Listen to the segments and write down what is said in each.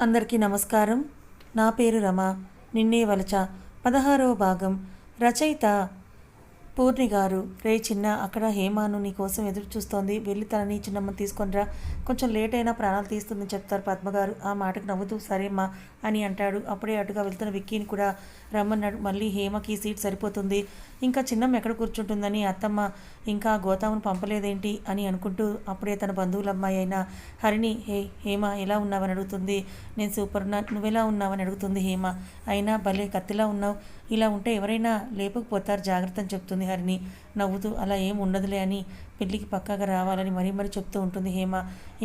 అందరికీ నమస్కారం. నా పేరు రమ. నిన్నే వలచ పదహారవ భాగం రచయిత పూర్ణి గారు రే చిన్న అక్కడ హేమాను నీ కోసం ఎదురు చూస్తోంది. వెళ్ళి తనని చిన్నమ్మ తీసుకొనిరా కొంచెం లేట్ అయినా ప్రాణాలు తీస్తుందని చెప్తారు పద్మగారు ఆ మాటకు నవ్వుతూ సరేమ్మా అని అంటాడు. అప్పుడే అటుగా వెళ్తున్న విక్కీని కూడా రమ్మన్నాడు. మళ్ళీ హేమకి సీట్ సరిపోతుంది. ఇంకా చిన్నమ్మ ఎక్కడ కూర్చుంటుందని అత్తమ్మ ఇంకా గోతామును పంపలేదేంటి? అని అనుకుంటూ అప్పుడే తన బంధువుల అమ్మాయి అయిన హరిణి హే హేమ ఎలా ఉన్నావని అడుగుతుంది? నేను సూపర్ నువ్వెలా ఉన్నావని అడుగుతుంది హేమ. అయినా భలే కత్తిలా ఉన్నావు. ఇలా ఉంటే ఎవరైనా లేపకపోతారు. జాగ్రత్త అని చెప్తుంది హరిణి నవ్వుతూ అలా ఏం ఉండదులే అని పెళ్ళికి పక్కాగా రావాలని మరీ మరీ చెప్తూ ఉంటుంది హేమ.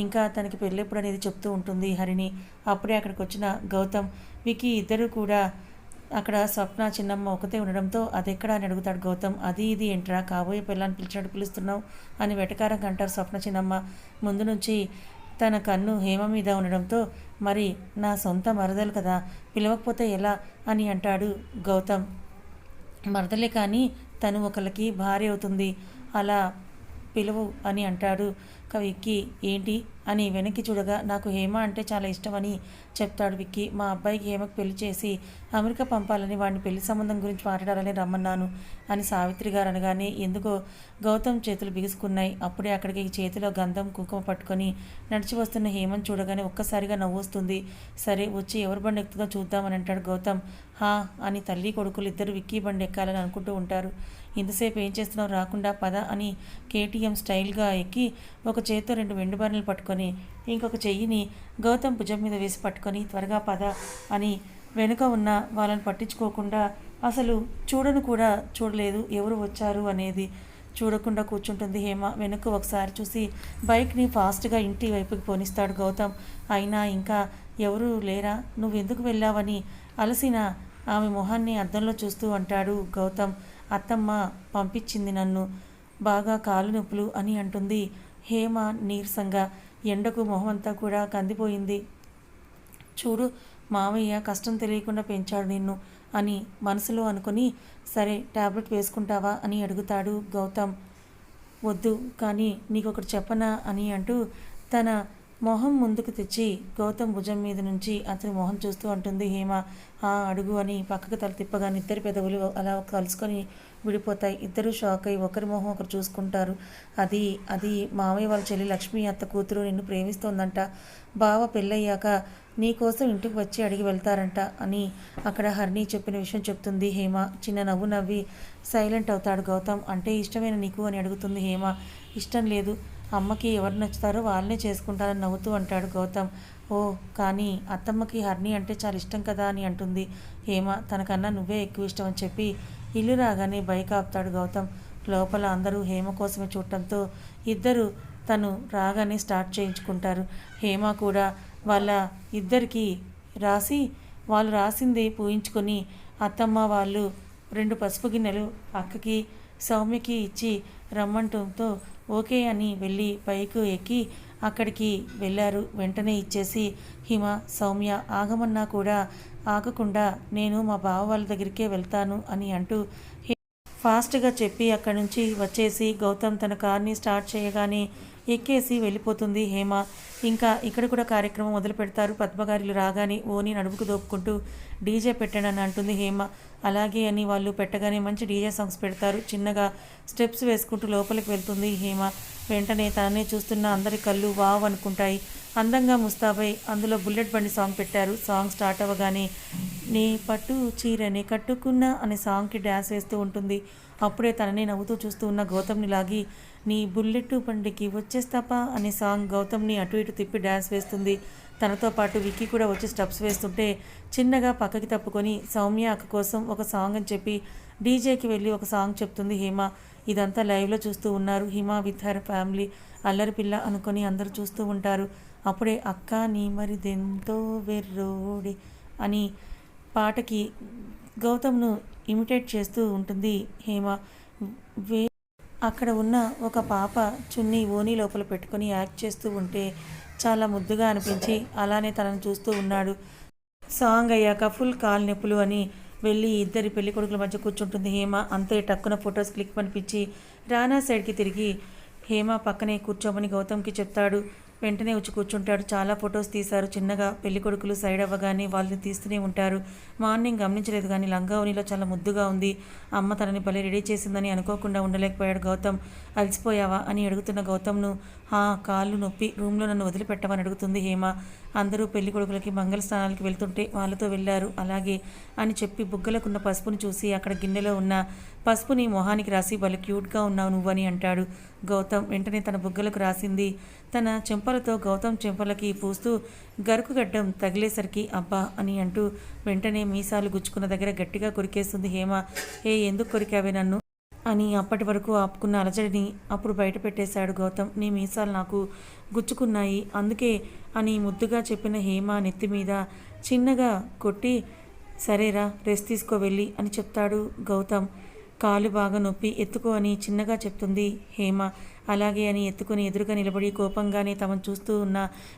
ఇంకా తనకి పెళ్ళెప్పుడు అనేది చెప్తూ ఉంటుంది హరిణి అప్పుడే అక్కడికి వచ్చిన గౌతమ్ వికి ఇద్దరు కూడా అక్కడ స్వప్న చిన్నమ్మ ఒకతే ఉండడంతో అదెక్కడ అని అడుగుతాడు గౌతమ్. అది ఇది ఏంట్రా? కాబోయే పిల్లని పిలిచినట్టు పిలుస్తున్నావు అని వెటకారంగా అంటారు స్వప్న చిన్నమ్మ. ముందు నుంచి తన కన్ను హేమ మీద ఉండడంతో మరి నా సొంత మరదలు కదా పిలవకపోతే ఎలా అని అంటాడు గౌతమ్. మరదలే కానీ తను ఒకరికి భార్య అవుతుంది. అలా పిలువు అని అంటాడు విక్కీ ఏంటి? అని వెనక్కి చూడగా నాకు హేమ అంటే చాలా ఇష్టమని చెప్తాడు విక్కీ. మా అబ్బాయికి హేమకు పెళ్ళి చేసి అమెరికా పంపాలని వాడిని పెళ్ళి సంబంధం గురించి మాట్లాడాలని రమ్మన్నాను అని సావిత్రి గారు అనగానే ఎందుకో గౌతమ్ చేతులు బిగుసుకున్నాయి. అప్పుడే అక్కడికి చేతిలో గంధం కుంకుమ పట్టుకొని నడిచి వస్తున్న హేమని చూడగానే ఒక్కసారిగా నవ్వు వస్తుంది. సరే వచ్చి ఎవరి బండి ఎక్కుతుందో చూద్దామని అంటాడు గౌతమ్. హా అని తల్లి కొడుకులు ఇద్దరు విక్కీ బండి ఎక్కాలని అనుకుంటూ ఉంటారు. ఇంతసేపు ఏం చేస్తున్నావు? రాకుండా పద అని కేటీఎం స్టైల్గా ఎక్కి ఒక చేతితో రెండు వెండి బర్రెలు పట్టుకొని ఇంకొక చెయ్యిని గౌతమ్ భుజం మీద వేసి పట్టుకొని త్వరగా పద అని వెనుక ఉన్న వాళ్ళని పట్టించుకోకుండా అసలు చూడను కూడా చూడలేదు. ఎవరు వచ్చారు అనేది చూడకుండా కూర్చుంటుంది హేమ. వెనుక ఒకసారి చూసి బైక్ని ఫాస్ట్గా ఇంటి వైపుకి పోనిస్తాడు గౌతమ్. అయినా ఇంకా ఎవరు లేరా? నువ్వు ఎందుకు వెళ్ళావని అలసిన ఆమె మొహాన్ని అద్దంలో చూస్తూ అంటాడు గౌతమ్. అత్తమ్మ పంపించింది నన్ను. బాగా కాలు నొప్పులు అని అంటుంది. హేమ నీరసంగా ఎండకు మొహమంతా కూడా కందిపోయింది. చూడు మావయ్య కష్టం తెలియకుండా పెంచాడు నిన్ను అని మనసులో అనుకుని సరే టాబ్లెట్ వేసుకుంటావా అని అడుగుతాడు గౌతమ్. వద్దు కానీ నీకొకటి చెప్పనా అని అంటూ తన మొహం ముందుకు తెచ్చి గౌతమ్ భుజం మీద నుంచి అతని మొహం చూస్తూ అంటుంది హేమ ఆ అడుగు అని పక్కకు తల తిప్పగానే ఇద్దరి పెదవులు అలా కలుసుకొని విడిపోతాయి. ఇద్దరు షాక్ అయి ఒకరి మొహం ఒకరు చూసుకుంటారు. అది అది మామయ్య వాళ్ళ చెల్లి లక్ష్మి అత్త కూతురు నిన్ను ప్రేమిస్తోందంట. బావ పెళ్ళయ్యాక నీ కోసం ఇంటికి వచ్చి అడిగి వెళ్తారంట అని అక్కడ హర్ణి చెప్పిన విషయం చెప్తుంది హేమ. చిన్న నవ్వు నవ్వి సైలెంట్ అవుతాడు గౌతమ్. అంటే ఇష్టమైన నీకు అని అడుగుతుంది హేమ. ఇష్టం లేదు. అమ్మకి ఎవరు నచ్చుతారో వాళ్ళనే చేసుకుంటారని నవ్వుతూ అంటాడు గౌతమ్. ఓ కానీ అత్తమ్మకి హర్ని అంటే చాలా ఇష్టం కదా అని అంటుంది. హేమ తనకన్నా నువ్వే ఎక్కువ ఇష్టం అని చెప్పి ఇల్లు రాగానే బైక్ ఆపుతాడు గౌతమ్. లోపల అందరూ హేమ కోసమే చూడటంతో ఇద్దరు తను రాగానే స్టార్ట్ చేయించుకుంటారు. హేమ కూడా వాళ్ళ ఇద్దరికి రాసి వాళ్ళు రాసింది పూయించుకొని అత్తమ్మ వాళ్ళు రెండు పసుపు గిన్నెలు అక్కకి సౌమ్యకి ఇచ్చి రమ్మంటంతో ఓకే అని వెళ్ళి పైకి ఎక్కి అక్కడికి వెళ్ళారు. వెంటనే ఇచ్చేసి హిమ సౌమ్య ఆగమన్నా కూడా ఆగకుండా నేను మా బావ వాళ్ళ దగ్గరికే వెళ్తాను అని అంటూ ఫాస్ట్గా చెప్పి అక్కడి నుంచి వచ్చేసి గౌతమ్ తన కార్ని స్టార్ట్ చేయగానే ఎక్కేసి వెళ్ళిపోతుంది హేమ. ఇంకా ఇక్కడ కూడా కార్యక్రమం మొదలు పెడతారు పద్మగారులు రాగానే ఓని నడుముకు దోపుకుంటూ డీజే పెట్టాడని అంటుంది హేమ. అలాగే అని వాళ్ళు పెట్టగానే మంచి డీజే సాంగ్స్ పెడతారు. చిన్నగా స్టెప్స్ వేసుకుంటూ లోపలికి వెళ్తుంది హేమ. వెంటనే తననే చూస్తున్న అందరి కళ్ళు వావ్ అనుకుంటాయి. అందంగా ముస్తాబై అందులో బుల్లెట్ బండి సాంగ్ పెట్టారు. సాంగ్ స్టార్ట్ అవ్వగానే నీ పట్టు చీరని కట్టుకున్న అనే సాంగ్కి డ్యాన్స్ వేస్తూ ఉంటుంది. అప్పుడే తనని నవ్వుతూ చూస్తూ ఉన్న గౌతమ్ని లాగి నీ బుల్లెట్ బండికి వచ్చేస్తాపా అనే సాంగ్ గౌతమ్ని అటు ఇటు తిప్పి డ్యాన్స్ వేస్తుంది. తనతో పాటు విక్కీ కూడా వచ్చి స్టెప్స్ వేస్తుంటే చిన్నగా పక్కకి తప్పుకొని సౌమ్య అక్క కోసం ఒక సాంగ్ అని చెప్పి డీజేకి వెళ్ళి ఒక సాంగ్ చెప్తుంది హేమ. ఇదంతా లైవ్లో చూస్తూ ఉన్నారు. హిమ విత్ హర్ ఫ్యామిలీ అల్లరి పిల్ల అనుకొని అందరూ చూస్తూ ఉంటారు. అప్పుడే అక్క నీ మరిదెంతో వెర్రోడి అని పాటకి గౌతమ్ను ఇమిటేట్ చేస్తూ ఉంటుంది హేమ. వే అక్కడ ఉన్న ఒక పాప చున్నీ ఓని లోపల పెట్టుకొని యాక్ట్ చేస్తూ ఉంటే చాలా ముద్దుగా అనిపించి అలానే తనను చూస్తూ ఉన్నాడు. సాంగ్ అయ్యాక ఫుల్ కాల్ నొప్పులు అని వెళ్ళి ఇద్దరి పెళ్ళి కొడుకుల మధ్య కూర్చుంటుంది హేమ. అంతే టక్కున ఫొటోస్ క్లిక్ పనిపించి రానా సైడ్కి తిరిగి హేమ పక్కనే కూర్చోమని గౌతమ్కి చెప్తాడు. వెంటనే వచ్చి కూర్చుంటాడు. చాలా ఫొటోస్ తీశారు. చిన్నగా పెళ్ళి కొడుకులు సైడ్ అవ్వగానే వాళ్ళని తీస్తూనే ఉంటారు. మార్నింగ్ గమనించలేదు కానీ లంగావనిలో చాలా ముద్దుగా ఉంది. అమ్మ తనని భలే రెడీ చేసిందని అనుకోకుండా ఉండలేకపోయాడు గౌతమ్. అలసిపోయావా అని అడుగుతున్న గౌతమ్ను హా కాళ్ళు నొప్పి. రూమ్లో నన్ను వదిలిపెట్టమని అడుగుతుంది హేమ. అందరూ పెళ్ళి కొడుకులకి మంగళ స్నానాలకి వెళ్తుంటే వాళ్ళతో వెళ్ళారు. అలాగే అని చెప్పి బుగ్గలకున్న పసుపుని చూసి అక్కడ గిన్నెలో ఉన్న పసుపుని మొహానికి రాసి భలే క్యూట్గా ఉన్నావు నువ్వని అంటాడు. గౌతమ్ వెంటనే తన బుగ్గలకు రాసింది. తన చెంపలతో గౌతమ్ చెంపలకి పూస్తూ గరుకు గడ్డం తగిలేసరికి అబ్బా అని అంటూ వెంటనే మీసాలు గుచ్చుకున్న దగ్గర గట్టిగా కొరికేస్తుంది హేమ. ఏ ఎందుకు కొరికావే నన్ను? అని అప్పటి వరకు ఆపుకున్న అలజడిని అప్పుడు బయట పెట్టేశాడు గౌతమ్. నీ మీసాలు నాకు గుచ్చుకున్నాయి. అందుకే అని ముద్దుగా చెప్పిన హేమ నెత్తి మీద చిన్నగా కొట్టి సరేరా రెస్ట్ తీసుకో వెళ్ళి అని చెప్తాడు గౌతమ్. కాలు బాగా నొప్పి ఎత్తుకో అని చిన్నగా చెప్తుంది హేమ. అలాగే అని ఎత్తుకొని ఎదురుగా నిలబడి కోపంగానే తమను చూస్తూ ఉన్న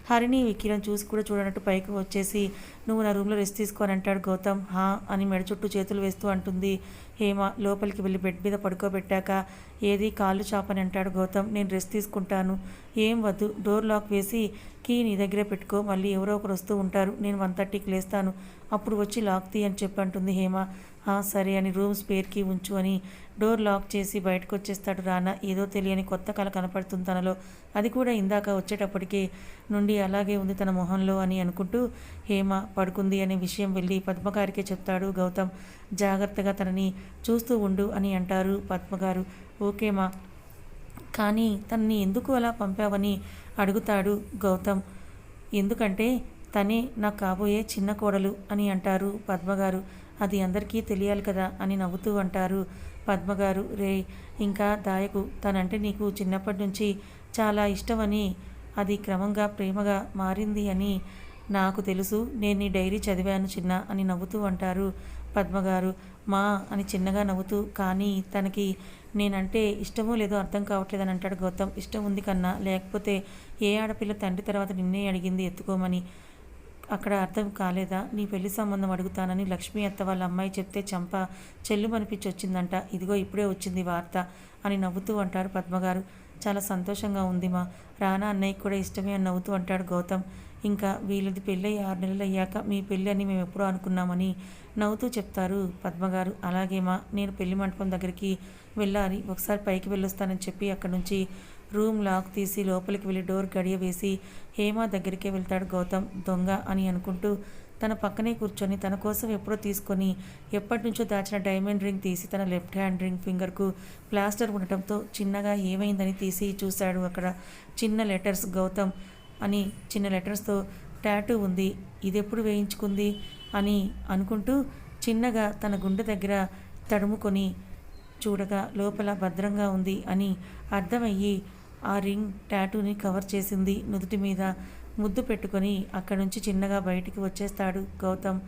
హరిని వికిరణ్ చూసి కూడా చూడనట్టు పైకి వచ్చేసి నువ్వు నా రూమ్లో రెస్ట్ తీసుకో అని అంటాడు గౌతమ్. హా అని మెడ చుట్టూ చేతులు వేస్తూ అంటుంది హేమ. లోపలికి వెళ్ళి బెడ్ మీద పడుకోబెట్టాక ఏది కాళ్ళు చాపని అంటాడు గౌతమ్. నేను రెస్ట్ తీసుకుంటాను. ఏం వద్దు. డోర్ లాక్ వేసి కీ నీ దగ్గరే పెట్టుకో. మళ్ళీ ఎవరో ఒకరు వస్తూ ఉంటారు. నేను వన్ థర్టీకి లేస్తాను. అప్పుడు వచ్చి లాక్ తీ అని చెప్పి అంటుంది హేమ. సరే అని రూమ్ స్పేర్కి ఉంచు అని డోర్ లాక్ చేసి బయటకు వచ్చేస్తాడు రానా. ఏదో తెలియని కొత్త కళ కనపడుతుంది తనలో. అది కూడా ఇందాక వచ్చేటప్పటికే నుండి అలాగే ఉంది తన మొహంలో అని అనుకుంటూ హేమ పడుకుంది అనే విషయం వెళ్ళి పద్మగారికే చెప్తాడు. గౌతమ్ జాగ్రత్తగా తనని చూస్తూ ఉండు అని అంటారు పద్మగారు ఓకేమా కానీ తనని ఎందుకు అలా పంపావని అడుగుతాడు గౌతమ్. ఎందుకంటే తనే నాకు కాబోయే చిన్న కోడలు అని అంటారు పద్మగారు అది అందరికీ తెలియాలి కదా అని నవ్వుతూ అంటారు పద్మగారు. రే ఇంకా దాయకు తనంటే నీకు చిన్నప్పటి నుంచి చాలా ఇష్టమని అది క్రమంగా ప్రేమగా మారింది అని నాకు తెలుసు. నేను నీ డైరీ చదివాను చిన్న అని నవ్వుతూ అంటారు పద్మగారు. మా అని చిన్నగా నవ్వుతూ కానీ తనకి నేనంటే ఇష్టమో లేదో అర్థం కావట్లేదని అంటాడు గౌతమ్. ఇష్టం ఉంది కన్నా లేకపోతే ఏ ఆడపిల్ల తండ్రి తర్వాత నిన్నే అడిగింది ఎత్తుకోమని. అక్కడ అర్థం కాలేదా? నీ పెళ్ళి సంబంధం అడుగుతానని లక్ష్మీ అత్త వాళ్ళ అమ్మాయి చెప్తే చంప చెల్లు వచ్చిందంట ఇదిగో ఇప్పుడే వచ్చింది వార్త అని నవ్వుతూ అంటారు పద్మగారు. చాలా సంతోషంగా ఉంది మా. రానా అన్నయ్యకి కూడా ఇష్టమే అని నవ్వుతూ అంటాడు గౌతమ్. ఇంకా వీళ్ళది పెళ్ళయి ఆరు నెలలు అయ్యాక మీ పెళ్ళి అని మేము ఎప్పుడూ అనుకున్నామని నవ్వుతూ చెప్తారు పద్మగారు. అలాగే మా నేను పెళ్ళి మంటపం దగ్గరికి వెళ్ళాలి ఒకసారి పైకి వెళ్ళొస్తానని చెప్పి అక్కడ నుంచి రూమ్ లాక్ తీసి లోపలికి వెళ్ళి డోర్ గడియ వేసి హేమ దగ్గరికే వెళ్తాడు గౌతమ్ దొంగ అని అనుకుంటూ తన పక్కనే కూర్చొని తన కోసం ఎప్పుడో తీసుకొని ఎప్పటి నుంచో దాచిన డైమండ్ రింగ్ తీసి తన లెఫ్ట్ హ్యాండ్ రింగ్ ఫింగర్కు ప్లాస్టర్ ఉండటంతో చిన్నగా ఏమైందని తీసి చూశాడు అక్కడ చిన్న లెటర్స్ గౌతమ్ అని చిన్న లెటర్స్తో టాటూ ఉంది ఇది ఎప్పుడు వేయించుకుంది అని అనుకుంటూ చిన్నగా తన గుండె దగ్గర తడుముకొని చూడగా లోపల భద్రంగా ఉంది అని అర్థమయ్యి ఆ రింగ్ టాటూని కవర్ చేసింది నుదుటి మీద ముద్దు పెట్టుకొని అక్కడి నుంచి చిన్నగా బయటికి వచ్చేస్తాడు గౌతమ్.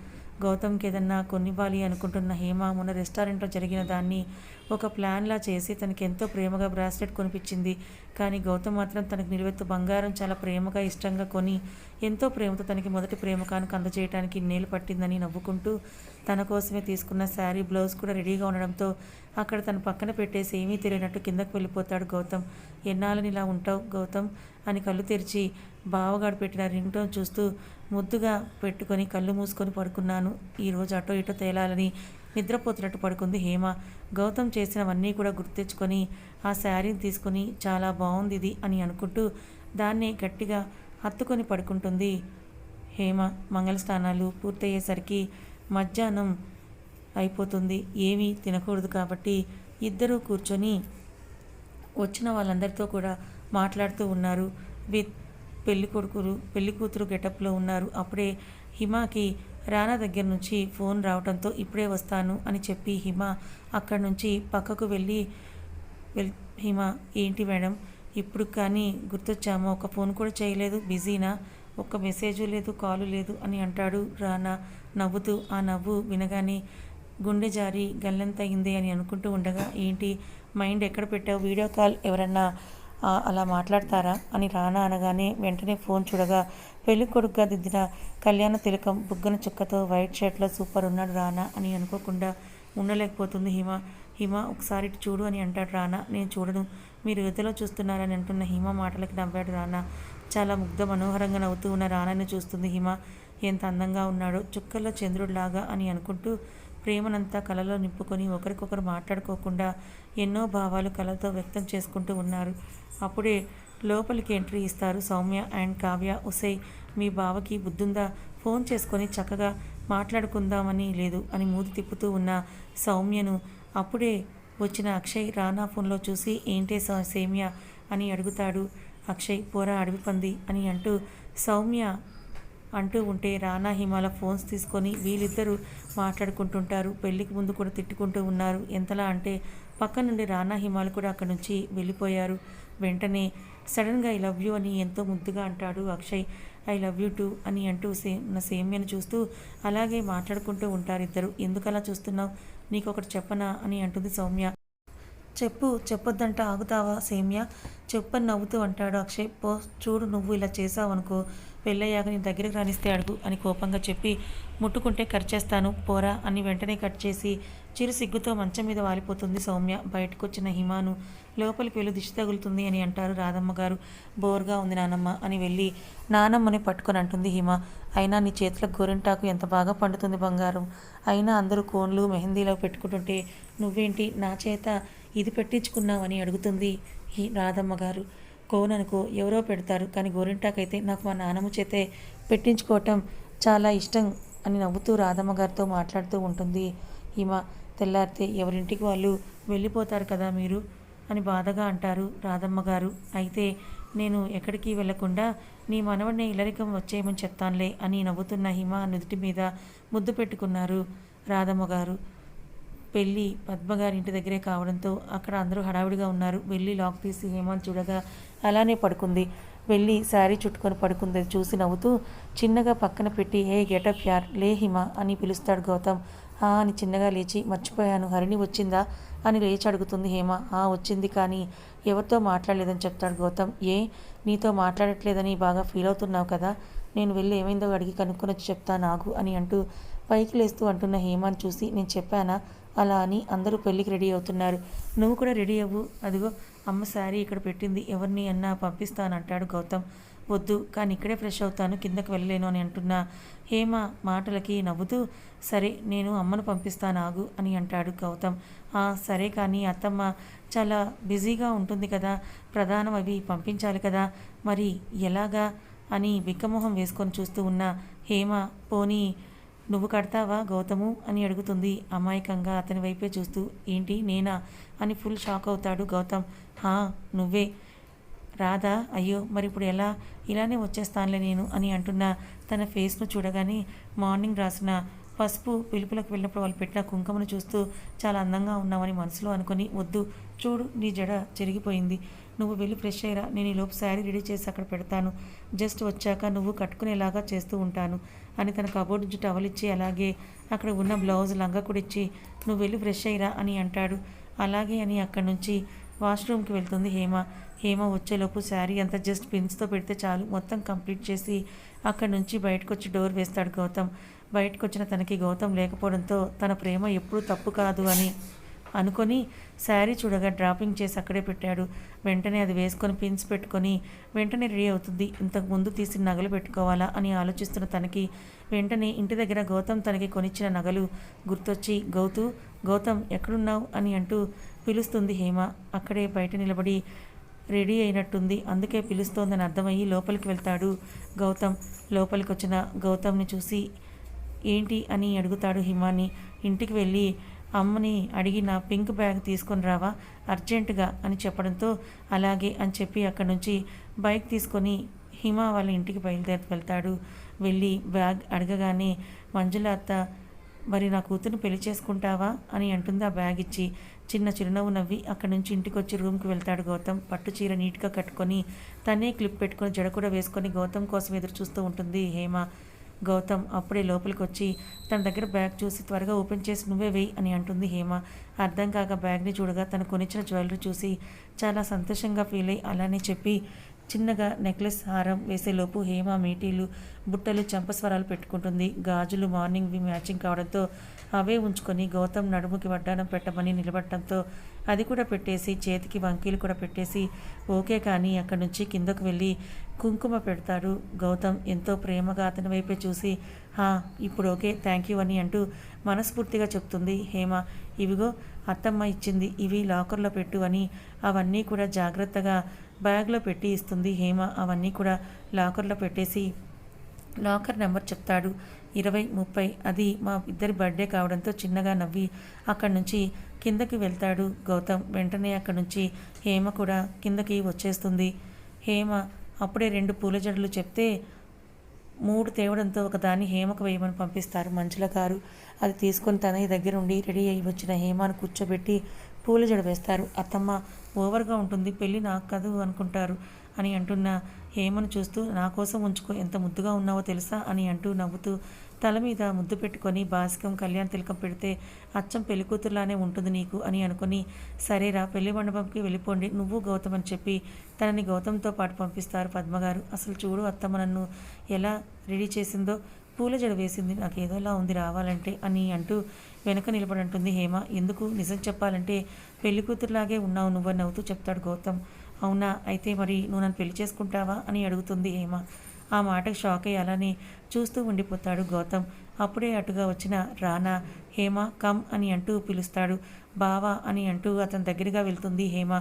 గౌతమ్కి ఏదన్నా కొనివ్వాలి అనుకుంటున్న హేమ మొన్న రెస్టారెంట్లో జరిగిన దాన్ని ఒక ప్లాన్లా చేసి తనకి ఎంతో ప్రేమగా బ్రాస్లెట్ కొనిపించింది. కానీ గౌతమ్ మాత్రం తనకు నిలువెత్తు బంగారం చాలా ప్రేమగా ఇష్టంగా కొని ఎంతో ప్రేమతో తనకి మొదటి ప్రేమకానికి అందజేయడానికి ఇన్నేళ్ళు పట్టిందని నవ్వుకుంటూ తన కోసమే తీసుకున్న శారీ బ్లౌజ్ కూడా రెడీగా ఉండడంతో అక్కడ తన పక్కన పెట్టేసి ఏమీ తెలియనట్టు కిందకు వెళ్ళిపోతాడు గౌతమ్. ఎన్నాళ్ళని ఇలా ఉంటావు గౌతమ్? అని కళ్ళు తెరిచి బావగాడు పెట్టిన రింగ్టోన్ చూస్తూ ముద్దుగా పెట్టుకొని కళ్ళు మూసుకొని పడుకున్నాను. ఈరోజు అటో ఇటో తేలాలని నిద్రపోతున్నట్టు పడుకుంది హేమ. గౌతమ్ చేసినవన్నీ కూడా గుర్తెచ్చుకొని ఆ శారీని తీసుకొని చాలా బాగుంది ఇది అని అనుకుంటూ దాన్ని గట్టిగా హత్తుకొని పడుకుంటుంది. హేమ మంగళ స్నానాలు పూర్తయ్యేసరికి మధ్యాహ్నం అయిపోతుంది. ఏమీ తినకూడదు కాబట్టి ఇద్దరూ కూర్చొని వచ్చిన వాళ్ళందరితో కూడా మాట్లాడుతూ ఉన్నారు. విత్ పెళ్ళి కొడుకులు పెళ్ళి కూతురు గెటప్లో ఉన్నారు. అప్పుడే హిమాకి రానా దగ్గర నుంచి ఫోన్ రావడంతో ఇప్పుడే వస్తాను అని చెప్పి హిమ అక్కడి నుంచి పక్కకు వెళ్ళి వెల్ హిమ ఏంటి మేడం? ఇప్పుడు కానీ గుర్తొచ్చామో? ఒక ఫోన్ కూడా చేయలేదు. బిజీనా? ఒక్క మెసేజ్ లేదు కాలు లేదు అని అంటాడు రానా నవ్వుతూ. ఆ నవ్వు వినగానే గుండె జారి గల్లంతయింది అని అనుకుంటూ ఉండగా ఏంటి? మైండ్ ఎక్కడ పెట్టావు? వీడియో కాల్ ఎవరన్నా అలా మాట్లాడతారా? అని రానా అనగానే వెంటనే ఫోన్ చూడగా పెళ్ళి కొడుకుగా దిద్దిన కళ్యాణ తిలకం బుగ్గన చుక్కతో వైట్ షర్ట్లో సూపర్ ఉన్నాడు రానా అని అనుకోకుండా ఉండలేకపోతుంది హిమ. హిమ ఒకసారి ఇటు చూడు అని అంటాడు రానా. నేను చూడను. మీరు ఎదులో చూస్తున్నారని అంటున్న హిమ మాటలకి నవ్వాడు రానా. చాలా ముగ్ధ మనోహరంగా నవ్వుతూ ఉన్న రానాని చూస్తుంది హిమ. ఎంత అందంగా ఉన్నాడో. చుక్కల్లో చంద్రుడిలాగా అని అనుకుంటూ ప్రేమనంతా కలలో నింపుకొని ఒకరికొకరు మాట్లాడుకోకుండా ఎన్నో భావాలు కలతో వ్యక్తం చేసుకుంటూ ఉన్నారు. అప్పుడే లోపలికి ఎంట్రీ ఇస్తారు సౌమ్య అండ్ కావ్య. ఉసై మీ బావకి బుద్ధుందా? ఫోన్ చేసుకొని చక్కగా మాట్లాడుకుందామని లేదు అని మూతి తిప్పుతూ ఉన్న సౌమ్యను అప్పుడే వచ్చిన అక్షయ్ రానా ఫోన్లో చూసి ఏంటే సేమ్య? అని అడుగుతాడు. అక్షయ్ పోరా అడవి పంది అని అంటూ సౌమ్య అంటూ ఉంటే రానా హిమాల ఫోన్స్ తీసుకొని వీళ్ళిద్దరూ మాట్లాడుకుంటుంటారు. పెళ్ళికి ముందు కూడా తిట్టుకుంటూ ఉన్నారు. ఎంతలా అంటే పక్క నుండి రానా హిమాలు కూడా అక్కడి నుంచి వెళ్ళిపోయారు. వెంటనే సడన్గా ఐ లవ్ యూ అని ఎంతో ముద్దుగా అంటాడు Akshay. I love you too అని అంటూ సేమ్ నా సేమ్యను చూస్తూ అలాగే మాట్లాడుకుంటూ ఉంటారు ఇద్దరు. ఎందుకలా చూస్తున్నావు? నీకు ఒకటి చెప్పనా? అని అంటుంది సౌమ్య. చెప్పు చెప్పొద్దంట ఆగుతావా సేమ్య? చెప్పని నవ్వుతూ అంటాడు అక్షయ్. పో చూడు నువ్వు ఇలా చేసావనుకో పెళ్ళయ్యాక నీ దగ్గరికి రానిస్తే అడుగు అని కోపంగా చెప్పి ముట్టుకుంటే కట్ చేస్తాను పోరా అని వెంటనే కట్ చేసి చిరు సిగ్గుతో మంచం మీద వాలిపోతుంది సౌమ్య. బయటకు వచ్చిన హిమాను లోపలికి వెళ్ళి దిష్టి తగులుతుంది అని అంటారు రాధమ్మ గారు. బోర్గా ఉంది నానమ్మ అని వెళ్ళి నానమ్మని పట్టుకొని అంటుంది హిమ. అయినా నీ చేతుల గోరింటాకు ఎంత బాగా పండుతుంది బంగారం? అయినా అందరూ కోన్లు మెహందీలో పెట్టుకుంటుంటే నువ్వేంటి నా చేత ఇది పెట్టించుకున్నావని అడుగుతుంది ఈ రాధమ్మ గారు. కోననుకో ఎవరో పెడతారు కానీ గోరింటాకైతే నాకు మా నాన్నమ్మ చేతే పెట్టించుకోవటం చాలా ఇష్టం అని నవ్వుతూ రాధమ్మ గారితో మాట్లాడుతూ ఉంటుంది. హిమ తెల్లారితే ఎవరింటికి వాళ్ళు వెళ్ళిపోతారు కదా మీరు అని బాధగా అంటారు రాధమ్మ గారు. అయితే నేను ఎక్కడికి వెళ్ళకుండా నీ మనవడిని ఇల్లరికం వచ్చేయమని చెప్తానులే అని నవ్వుతున్న హిమ నుదుటి మీద ముద్దు పెట్టుకున్నారు రాధమ్మ గారు. పెళ్ళి పద్మగారి ఇంటి దగ్గరే కావడంతో అక్కడ అందరూ హడావిడిగా ఉన్నారు. వెళ్ళి లాక్ తీసి హేమాన్ని చూడగా అలానే పడుకుంది. వెళ్ళి శారీ చుట్టుకొని పడుకుంది. చూసి నవ్వుతూ చిన్నగా పక్కన పెట్టి ఏ గెటప్ యార్ లే హిమ అని పిలుస్తాడు గౌతమ్. ఆ అని చిన్నగా లేచి మర్చిపోయాను హరిణి వచ్చిందా? అని లేచి అడుగుతుంది హేమ. ఆ వచ్చింది కానీ ఎవరితో మాట్లాడలేదని చెప్తాడు గౌతమ్. ఏ నీతో మాట్లాడట్లేదని బాగా ఫీల్ అవుతున్నావు కదా? నేను వెళ్ళి ఏమైందో అడిగి కనుక్కొని వచ్చి చెప్తా నాగు అని అంటూ పైకి లేస్తూ అంటున్న హేమాని చూసి నేను చెప్పానా? అలా అని అందరూ పెళ్ళికి రెడీ అవుతున్నారు. నువ్వు కూడా రెడీ అవ్వు. అదిగో అమ్మ శారీ ఇక్కడ పెట్టింది. ఎవరిని అన్నా పంపిస్తాను అంటాడు గౌతమ్. వద్దు కానీ ఇక్కడే ఫ్రెష్ అవుతాను. కిందకి వెళ్ళలేను అని అంటున్నా. హేమ మాటలకి నవ్వుతూ సరే నేను అమ్మను పంపిస్తాను ఆగు అని అంటాడు గౌతమ్. సరే కానీ అత్తమ్మ చాలా బిజీగా ఉంటుంది కదా. ప్రధానం అవి పంపించాలి కదా. మరి ఎలాగా? అని బిక్కమొహం వేసుకొని చూస్తూ ఉన్న. హేమ పోనీ నువ్వు కడతావా గౌతము? అని అడుగుతుంది. అమాయకంగా అతని వైపే చూస్తూ ఏంటి నేనా? అని ఫుల్ షాక్ అవుతాడు గౌతమ్. హా నువ్వే. రాధా అయ్యో మరి ఇప్పుడు ఎలా? ఇలానే వచ్చేస్తానులే నేను అని అంటున్న. తన ఫేస్ను చూడగానే మార్నింగ్ రాసిన పసుపు పిలుపులకు వెళ్ళినప్పుడు వాళ్ళు పెట్టిన కుంకుమను చూస్తూ చాలా అందంగా ఉన్నామని మనసులో అనుకుని వద్దు చూడు నీ జడ చెరిగిపోయింది. నువ్వు వెళ్ళి ఫ్రెష్ అయ్యరా. నేను ఈ లోపు శారీ రెడీ చేసి అక్కడ పెడతాను. జస్ట్ వచ్చాక నువ్వు కట్టుకునేలాగా చేస్తూ ఉంటాను. అని తన కబోర్డ్ నుంచి టవల్ ఇచ్చి అలాగే అక్కడ ఉన్న బ్లౌజ్ లంగా కూడా ఇచ్చి నువ్వు వెళ్ళి ఫ్రెష్ అయ్యిరా అని అంటాడు. అలాగే అని అక్కడి నుంచి వాష్రూమ్కి వెళ్తుంది హేమ. హేమ వచ్చేలోపు శారీ అంతా జస్ట్ పిన్స్తో పెడితే చాలు. మొత్తం కంప్లీట్ చేసి అక్కడి నుంచి బయటకు వచ్చి డోర్ వేస్తాడు గౌతమ్. బయటకు వచ్చిన తనకి గౌతమ్ లేకపోవడంతో తన ప్రేమ ఎప్పుడూ తప్పు కాదు అని అనుకొని శారీ చూడగా డ్రాపింగ్ చేసి అక్కడే పెట్టాడు. వెంటనే అది వేసుకొని పిన్స్ పెట్టుకొని వెంటనే రెడీ అవుతుంది. ఇంతకు ముందు తీసిన నగలు పెట్టుకోవాలా అని ఆలోచిస్తున్న తనకి వెంటనే ఇంటి దగ్గర గౌతమ్ తనకి కొనిచ్చిన నగలు గుర్తొచ్చి గౌతు గౌతమ్ ఎక్కడున్నావు? అని అంటూ పిలుస్తుంది హేమ. అక్కడే బయట నిలబడి రెడీ అయినట్టుంది. అందుకే పిలుస్తోందని అర్థమయ్యి లోపలికి వెళ్తాడు గౌతమ్. లోపలికి వచ్చిన గౌతమ్ని చూసి ఏంటి? అని అడుగుతాడు హిమాని. ఇంటికి వెళ్ళి అమ్మని అడిగి నా పింక్ బ్యాగ్ తీసుకొని రావా? అర్జెంటుగా అని చెప్పడంతో అలాగే అని చెప్పి అక్కడి నుంచి బైక్ తీసుకొని హిమ వాళ్ళ ఇంటికి బయలుదేరి వెళ్తాడు. వెళ్ళి బ్యాగ్ అడగగానే మంజుల అత్త మరి నా కూతురుని పెళ్ళి చేసుకుంటావా? అని అంటుంది ఆ బ్యాగ్ ఇచ్చి. చిన్న చిరునవ్వు నవ్వి అక్కడి నుంచి ఇంటికి వచ్చి రూమ్కి వెళ్తాడు గౌతమ్. పట్టు చీర నీట్గా కట్టుకొని తనే క్లిప్ పెట్టుకొని జడ కూడా వేసుకొని గౌతమ్ కోసం ఎదురు చూస్తూ ఉంటుంది హేమ. గౌతమ్ అప్పుడే లోపలికి వచ్చి తన దగ్గర బ్యాగ్ చూసి త్వరగా ఓపెన్ చేసి నువ్వే వెయ్యి అని అంటుంది హేమ. అర్థం కాక బ్యాగ్ని చూడగా తను కొనిచ్చిన జ్యువెలరీ చూసి చాలా సంతోషంగా ఫీల్ అయ్యి అలానే చెప్పి చిన్నగా నెక్లెస్ హారం వేసేలోపు హేమ మీటీలు బుట్టలు చంపస్వరాలు పెట్టుకుంటుంది. గాజులు మార్నింగ్వి మ్యాచింగ్ కావడంతో అవే ఉంచుకొని గౌతమ్ నడుముకి వడ్డానం పెట్టమని నిలబడటంతో అది కూడా పెట్టేసి చేతికి వంకీలు కూడా పెట్టేసి ఓకే కానీ అక్కడి నుంచి కిందకు వెళ్ళి కుంకుమ పెడతాడు. గౌతమ్ ఎంతో ప్రేమగా అతని వైపే చూసి హా ఇప్పుడు ఓకే థ్యాంక్ యూ అని అంటూ మనస్ఫూర్తిగా చెప్తుంది. హేమ ఇవిగో అత్తమ్మ ఇచ్చింది ఇవి లాకర్లో పెట్టు అని అవన్నీ కూడా జాగ్రత్తగా బ్యాగ్లో పెట్టి ఇస్తుంది. హేమ అవన్నీ కూడా లాకర్లో పెట్టేసి లాకర్ నెంబర్ చెప్తాడు. ఇరవై ముప్పై అది మా ఇద్దరి బర్త్డే కావడంతో చిన్నగా నవ్వి అక్కడి నుంచి కిందకి వెళ్తాడు గౌతమ్. వెంటనే అక్కడి నుంచి హేమ కూడా కిందకి వచ్చేస్తుంది. హేమ అప్పుడే రెండు పూల జడలు చెప్తే మూడు తేవడంతో ఒకదాన్ని హేమకు వేయమని పంపిస్తారు. మంచుల గారు అది తీసుకొని తనయ్య దగ్గర ఉండి రెడీ అయ్యి వచ్చిన హేమను కూర్చోబెట్టి పూల జడ వేస్తారు. అత్తమ్మ ఓవర్గా ఉంటుంది. పెళ్ళి నాకు కాదు అనుకుంటారు అని అంటున్న హేమను చూస్తూ నా కోసం ఉంచుకో ఎంత ముద్దుగా ఉన్నావో తెలుసా అని అంటూ నవ్వుతూ తల మీద ముద్దు పెట్టుకొని బాసికం కళ్యాణ్ తిలకం పెడితే అచ్చం పెళ్ళికూతురులానే ఉంటుంది నీకు అని అనుకుని సరేరా పెళ్ళి మండపంకి వెళ్ళిపోండి నువ్వు గౌతమ్ అని చెప్పి తనని గౌతమ్తో పాటు పంపిస్తారు పద్మగారు. అసలు చూడు అత్తమ్మ నన్ను ఎలా రెడీ చేసిందో పూల జడ వేసింది. నాకు ఏదోలా ఉంది రావాలంటే అని అంటూ వెనక నిలబడి అంటుంది హేమ. ఎందుకు? నిజం చెప్పాలంటే పెళ్ళి కూతురులాగే ఉన్నావు నువ్వు నవ్వుతూ చెప్తాడు గౌతమ్. అవునా? అయితే మరి నువ్వు నన్ను పెళ్ళి చేసుకుంటావా అని అడుగుతుంది హేమ. ఆ మాటకు షాక్ అయ్యి అలానే చూస్తూ ఉండిపోతాడు గౌతమ్. అప్పుడే అటుగా వచ్చిన రానా హేమ కమ్ అని అంటూ పిలుస్తాడు. బావా అని అంటూ అతని దగ్గరగా వెళ్తుంది హేమ.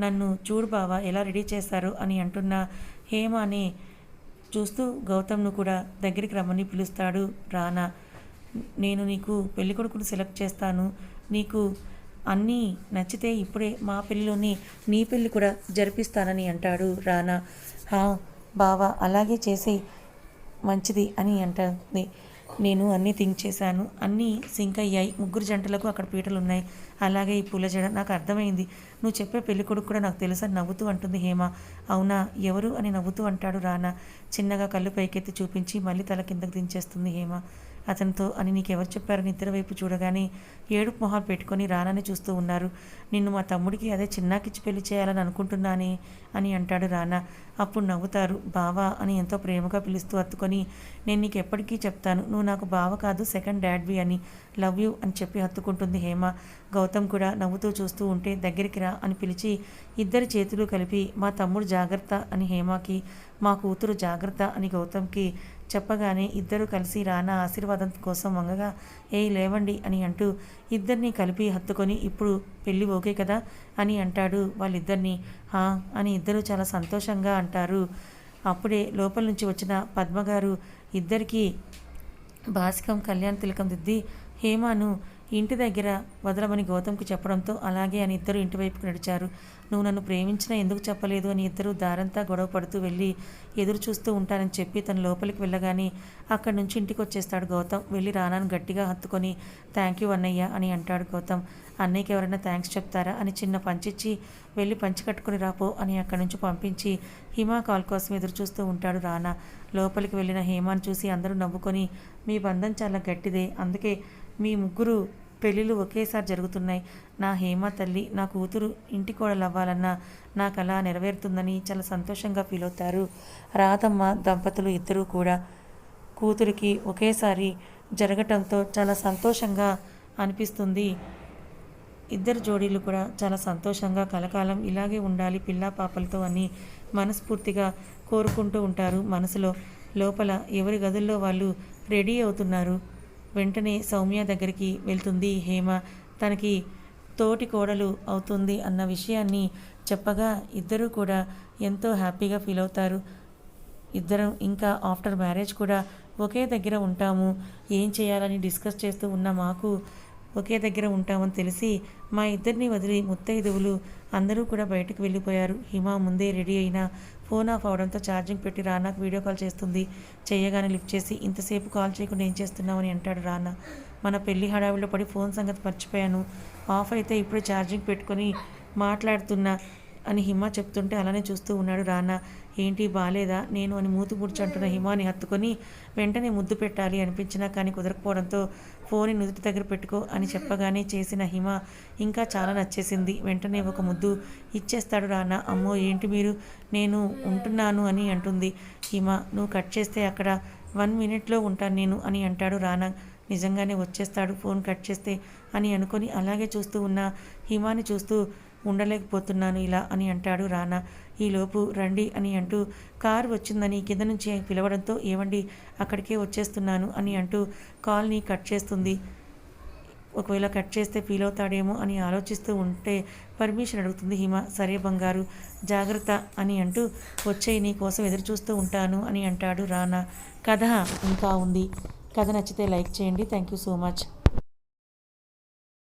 నన్ను చూడు బావా ఎలా రెడీ చేశారు అని అంటున్న హేమ అని చూస్తూ గౌతమ్ను కూడా దగ్గరికి రమ్మని పిలుస్తాడు రానా. నేను నీకు పెళ్ళి కొడుకును సెలెక్ట్ చేస్తాను. నీకు అన్నీ నచ్చితే ఇప్పుడే మా పెళ్ళిలోని నీ పెళ్ళి కూడా జరిపిస్తానని అంటాడు రానా. హా బావా అలాగే చేసి మంచిది అని అంటుంది. నేను అన్నీ థింక్ చేశాను అన్నీ సింక్ అయ్యాయి. ముగ్గురు జంటలకు అక్కడ పీటలు ఉన్నాయి అలాగే ఈ పూల జడ నాకు అర్థమైంది. నువ్వు చెప్పే పెళ్ళి కొడుకు కూడా నాకు తెలుసు అని నవ్వుతూ అంటుంది హేమ. అవునా? ఎవరు అని నవ్వుతూ అంటాడు రానా. చిన్నగా కళ్ళు పైకెత్తి చూపించి మళ్ళీ తల కిందకు దించేస్తుంది హేమ. అతనితో అని నీకెవరు చెప్పారని ఇద్దరి వైపు చూడగానే ఏడుపు మొహాలు పెట్టుకొని రానాని చూస్తూ ఉన్నారు. నిన్ను మా తమ్ముడికి అదే చిన్నాకిచ్చి పెళ్ళి చేయాలని అనుకుంటున్నానే అని అంటాడు రానా అప్పుడు నవ్వుతారు. బావా అని ఎంతో ప్రేమగా పిలుస్తూ హత్తుకొని నేను నీకు ఎప్పటికీ చెప్తాను. నువ్వు నాకు బావ కాదు సెకండ్ డాడ్వి అని లవ్ యూ అని చెప్పి హత్తుకుంటుంది హేమ. గౌతమ్ కూడా నవ్వుతూ చూస్తూ ఉంటే దగ్గరికి రా అని పిలిచి ఇద్దరి చేతులు కలిపి మా తమ్ముడు జాగ్రత్త అని హేమకి మా కూతురు జాగ్రత్త అని గౌతమ్కి చెప్పగానే ఇద్దరు కలిసి రానా ఆశీర్వాదం కోసం వంగగా ఏ లేవండి అని అంటూ ఇద్దరిని కలిపి హత్తుకొని ఇప్పుడు పెళ్ళి ఓకే కదా అని అంటాడు వాళ్ళిద్దరిని. హా అని ఇద్దరు చాలా సంతోషంగా అంటారు. అప్పుడే లోపల నుంచి వచ్చిన పద్మగారు ఇద్దరికీ భాస్కం కళ్యాణ్ తిలకం దిద్ది హేమాను ఇంటి దగ్గర వదలమని గౌతమ్కి చెప్పడంతో అలాగే అని ఇద్దరు ఇంటివైపుకు నడిచారు. నువ్వు నన్ను ప్రేమించినా ఎందుకు చెప్పలేదు? అని ఇద్దరు దారంతా గొడవ పడుతూ వెళ్ళి ఎదురు చూస్తూ ఉంటానని చెప్పి తన లోపలికి వెళ్ళగానే అక్కడి నుంచి ఇంటికి వచ్చేస్తాడు గౌతమ్. వెళ్ళి రానాను గట్టిగా హత్తుకొని థ్యాంక్ యూ అన్నయ్య అని అంటాడు గౌతమ్. అన్నయ్యకి ఎవరైనా థ్యాంక్స్ చెప్తారా? అని చిన్న పంచిచ్చి వెళ్ళి పంచి కట్టుకుని రాపో అని అక్కడి నుంచి పంపించి హిమా కాల్ కోసం ఎదురు చూస్తూ ఉంటాడు రానా. లోపలికి వెళ్ళిన హేమాను చూసి అందరూ నవ్వుకొని మీ బంధం చాలా గట్టిదే. అందుకే మీ ముగ్గురు పెళ్ళిళ్ళు ఒకేసారి జరుగుతున్నాయి. నా హేమ తల్లి నా కూతురు ఇంటి కోడలు అవ్వాలన్నా నాకు అలా నెరవేరుతుందని చాలా సంతోషంగా ఫీల్ అవుతారు. రాధమ్మ దంపతులు ఇద్దరూ కూడా కూతురికి ఒకేసారి జరగటంతో చాలా సంతోషంగా అనిపిస్తుంది. ఇద్దరు జోడీలు కూడా చాలా సంతోషంగా కలకాలం ఇలాగే ఉండాలి పిల్లా పాపలతో అని మనస్ఫూర్తిగా కోరుకుంటూ ఉంటారు. మనసులో లోపల ఎవరి గదుల్లో వాళ్ళు రెడీ అవుతున్నారు. వెంటనే సౌమ్య దగ్గరికి వెళ్తుంది హేమ. తనకి తోటి కోడలు అవుతుంది అన్న విషయాన్ని చెప్పగా ఇద్దరూ కూడా ఎంతో హ్యాపీగా ఫీల్ అవుతారు. ఇద్దరం ఇంకా ఆఫ్టర్ మ్యారేజ్ కూడా ఒకే దగ్గర ఉంటాము. ఏం చేయాలని డిస్కస్ చేస్తూ ఉన్న మాకు ఒకే దగ్గర ఉంటామని తెలిసి మా ఇద్దరిని వదిలి ముత్తైదువులు అందరూ కూడా బయటకు వెళ్ళిపోయారు. హిమ ముందే రెడీ అయినా ఫోన్ ఆఫ్ అవడంతో ఛార్జింగ్ పెట్టి రానాకు వీడియో కాల్ చేస్తుంది. చేయగానే లిఫ్ట్ చేసి ఇంతసేపు కాల్ చేయకుండా ఏం చేస్తున్నామని అంటాడు రానా. మన పెళ్ళి హడావిడిలో పడి ఫోన్ సంగతి మర్చిపోయాను. ఆఫ్ అయితే ఇప్పుడే ఛార్జింగ్ పెట్టుకొని మాట్లాడుతున్నా అని హిమ చెప్తుంటే అలానే చూస్తూ ఉన్నాడు రానా. ఏంటి బాలేదా? నేను అని మూతి ముడిచంటున్న హిమాని హత్తుకొని వెంటనే ముద్దు పెట్టాలి అనిపించినా కానీ కుదరకపోవడంతో ఫోన్ నుదుటి దగ్గర పెట్టుకో అని చెప్పగానే చేసిన హిమ ఇంకా చాలా నచ్చేసింది. వెంటనే ఒక ముద్దు ఇచ్చేస్తాడు రానా. అమ్మో ఏంటి మీరు? నేను ఉంటున్నాను అని అంటుంది. హిమ నువ్వు కట్ చేస్తే అక్కడ వన్ మినిట్లో ఉంటాను నేను అని అంటాడు రానా. నిజంగానే వచ్చేస్తాడు ఫోన్ కట్ చేస్తే అని అనుకొని అలాగే చూస్తూ ఉన్న హిమాని చూస్తూ ఉండలేకపోతున్నాను ఇలా అని అంటాడు రానా. ఈలోపు రండి అని అంటూ కారు వచ్చిందని కింద నుంచి పిలవడంతో ఏవండి అక్కడికే వచ్చేస్తున్నాను అని అంటూ కాల్ని కట్ చేస్తుంది. ఒకవేళ కట్ చేస్తే ఫీల్ అవుతాడేమో అని ఆలోచిస్తూ ఉంటే పర్మిషన్ అడుగుతుంది హిమ. సరే బంగారు జాగ్రత్త అని అంటూ వచ్చేయి నీ కోసం ఎదురు చూస్తూ ఉంటాను అని అంటాడు రానా. కథ ఇంకా ఉంది. కథ నచ్చితే లైక్ చేయండి. Thank you so much.